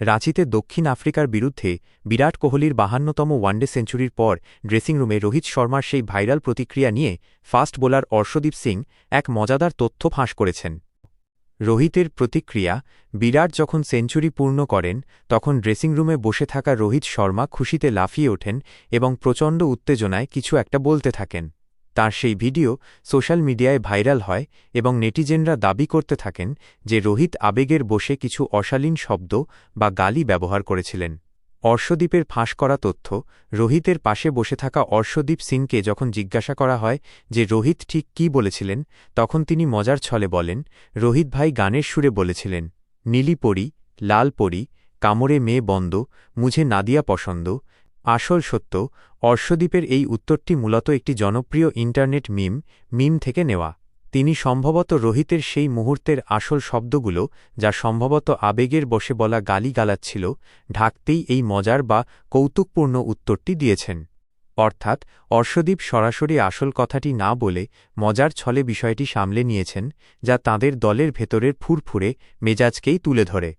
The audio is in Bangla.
রাঁচিতে দক্ষিণ আফ্রিকার বিরুদ্ধে বিরাট কোহলির বাহান্নতম ওয়ানডে সেঞ্চুরির পর ড্রেসিং রুমে রোহিত শর্মার সেই ভাইরাল প্রতিক্রিয়া নিয়ে ফাস্ট বোলার অর্শদীপ সিং এক মজাদার তথ্য ফাঁস করেছেন। রোহিতের প্রতিক্রিয়া, বিরাট যখন সেঞ্চুরি পূর্ণ করেন, তখন ড্রেসিং রুমে বসে থাকা রোহিত শর্মা খুশিতে লাফিয়ে ওঠেন এবং প্রচণ্ড উত্তেজনায় কিছু একটা বলতে থাকেন। তার সেই ভিডিও সোশ্যাল মিডিয়ায় ভাইরাল হয় এবং নেটিজেনরা দাবি করতে থাকেন যে রোহিত আবেগের বসে কিছু অশালীন শব্দ বা গালি ব্যবহার করেছিলেন। অর্শদীপের ফাঁস করা তথ্য, রোহিতের পাশে বসে থাকা অর্শদীপ সিংকে যখন জিজ্ঞাসা করা হয় যে রোহিত ঠিক কি বলেছিলেন, তখন তিনি মজার ছলে বলেন, রোহিত ভাই গানের সুরে বলেছিলেন, নীলি পরি, লাল পরি, কামড়ে মেয়ে বন্ধ, মুঝে নাদিয়া পছন্দ আসল সত্য অর্শদীপের এই উত্তরটি মূলত একটি জনপ্রিয় ইন্টারনেট মিম মিম থেকে নেওয়া। তিনি সম্ভবত রোহিতের সেই মুহূর্তের আসল শব্দগুলো, যা সম্ভবত আবেগের বসে বলা গালি গালাচ্ছিল ঢাকতেই এই মজার বা কৌতুকপূর্ণ উত্তরটি দিয়েছেন। অর্থাৎ অর্শদীপ সরাসরি আসল কথাটি না বলে মজার ছলে বিষয়টি সামলে নিয়েছেন, যা তাঁদের দলের ভেতরের ফুরফুরে মেজাজকেই তুলে ধরে।